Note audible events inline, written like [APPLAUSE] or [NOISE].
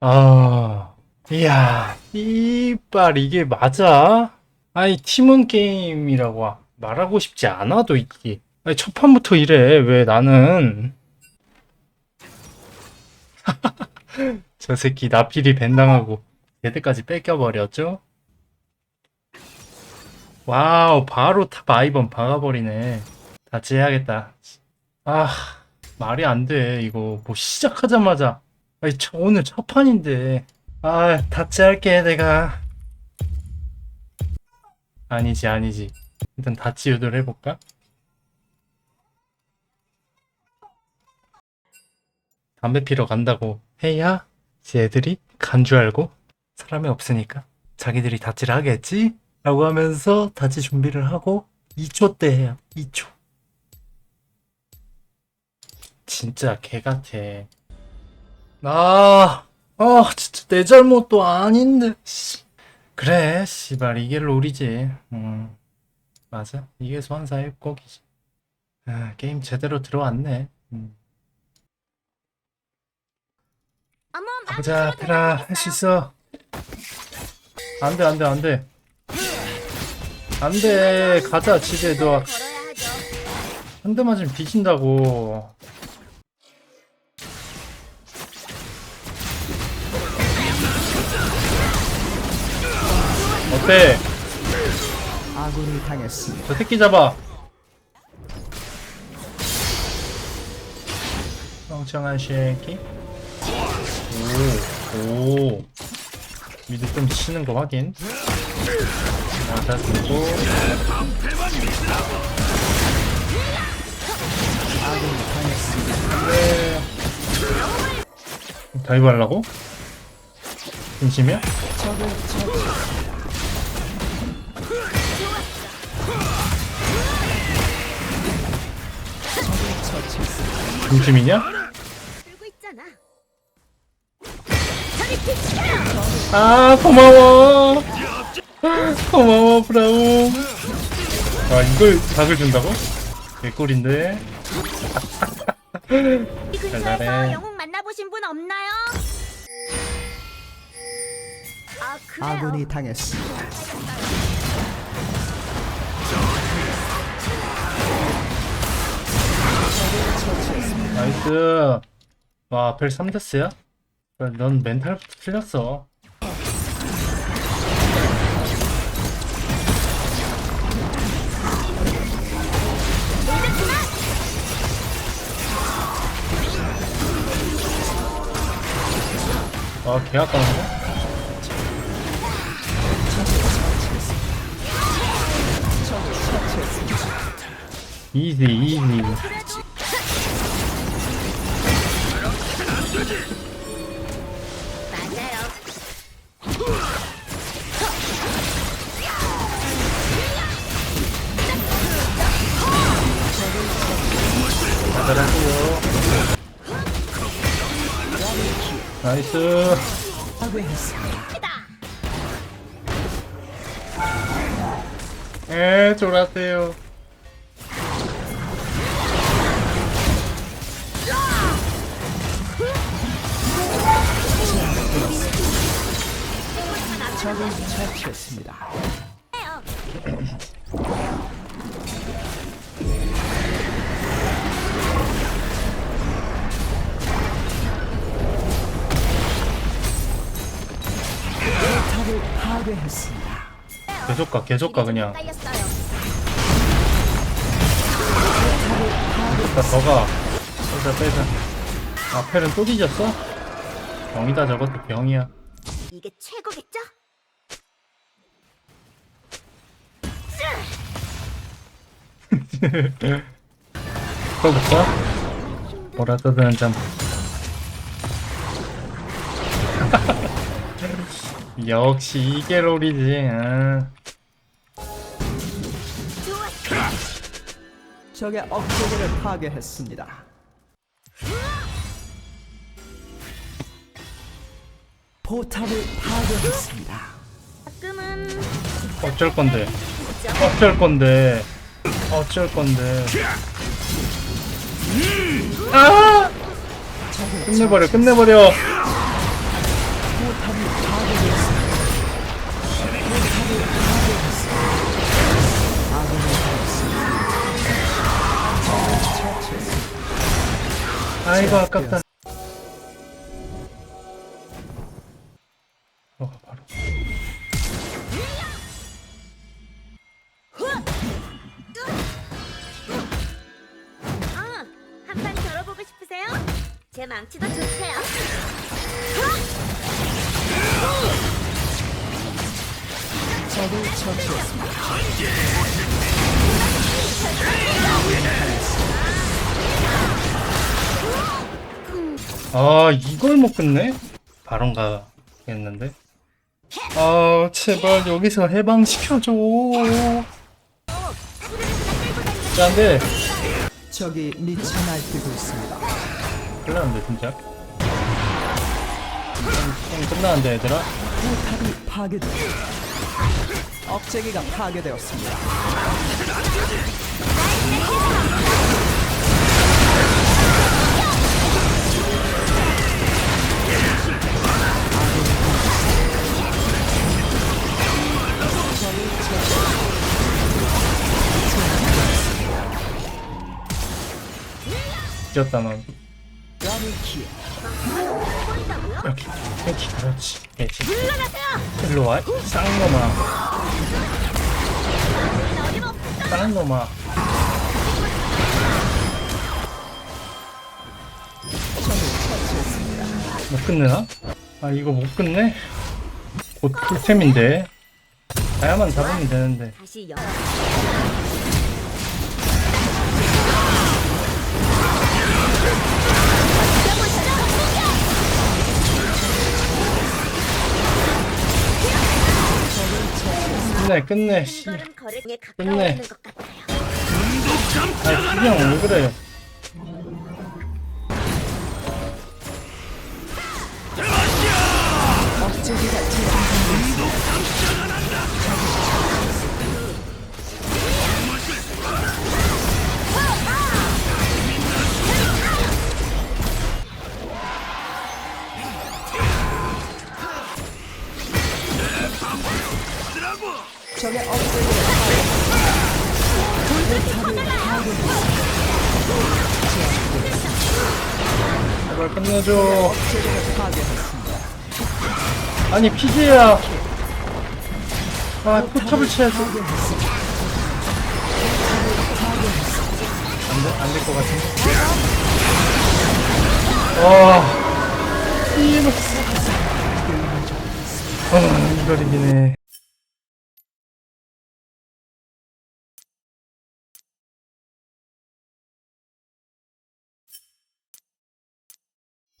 아, 이야, 이빨 이게 맞아? 아니, 팀원 게임이라고 말하고 싶지 않아도 이게. 아니, 첫 판부터 이래. 왜 나는. [LAUGHS] 저 새끼 나필이 벤당하고 얘들까지 뺏겨버렸죠? 와우, 바로 탑 아이번 박아버리네. 다치 해야겠다. 아, 말이 안 돼. 이거 뭐 시작하자마자. 아니, 저 오늘 첫 판인데. 아, 다치 할게, 내가. 아니지, 아니지. 일단 다치 유도를 해볼까? 담배 피러 간다고 해야 쟤들이 간 줄 알고 사람이 없으니까 자기들이 다치를 하겠지? 라고 하면서 다치 준비를 하고 2초 때 해요. 2초. 진짜 개 같아. 아, 아, 진짜 내 잘못도 아닌데. 씨. 그래, 씨발, 이게 롤이지. 음, 맞아. 이게 소환사의 꼭이지. 아, 게임 제대로 들어왔네. 음. 가보자, 페라, 할 수 있어. 안 돼, 안 돼, 안 돼. 안 돼, 가자, 집에 너. 걸어야 하죠. 한대 맞으면 뒤진다고. 어때? 아군이 당했습니다. 저 새끼 잡아. 멍청한 새끼. 오, 오. 미드 좀 치는 거 확인. 맞아, 쓰고. 아군이 당했습니다. 네. 다이브 하려고? 진심이야? 적을 처치. 있잖아. 저리 비키라. 아 고마워 고마워 브라운 아 이걸 각을 준다고? 개꿀인데 이 근처에서 잘하네. 영웅 만나보신 분 없나요? 아 그래요. 아군이 당했습니다. 나이스 와 아펠 3데스야? 넌 멘탈부터 틀렸어 아? 적을 처치했습니다. 이지 이지 나이스. 에 졸았어요 적을 처치했습니다. 포탑을 파괴했습니다. 계속 가 계속 가 그냥. 자, 더가. 빼자, 빼자. 아 펠은 또 뒤졌어? 병이다, 저것도 병이야. 이게 최고겠죠? [LAUGHS] 써볼까? 뭐라 떠드는 점. 역시 이게 롤이지. 아. 적의 억제기를 파괴했습니다. 포탑을 파괴했습니다. 가끔은 어쩔 건데. 어쩔 건데. 어쩔 건데. 아! 끝내버려, 끝내버려. 아이고 아깝다. 어 바로. 어, 한판 겨뤄보고 싶으세요? 제 망치도 좋대요. 적을 처치했습니다. 아 이걸 못 끝내? 바론 가겠는데? 아 제발 여기서 해방시켜줘. 안돼. 적이 미쳐 날뛰고 있습니다. 큰일 났는데 진짜. 게임 끝나는데 얘들아. 포탑이 파괴되었습니다. 억제기가 파괴되었습니다. 뒤졌다 넌. 여기 여기 그렇지. 그렇지. 물러나세요. 일로 와. 쌍놈아. 다른 놈아. 못 끝내나? 아 이거 못 끝내? 곧 풀템인데. 다야만 잡으면 되는데. 다시 열. 끝내 끝내. 씨. 걸음 끝내. 가까워 있는 것 같아요. 아 수경 왜 그래? 억 적의 제발 끝내줘. 아니 피지야. 아 포탑을 쳐야지. 안될 것 같은데. 와. 이거. 아 이걸 이기네.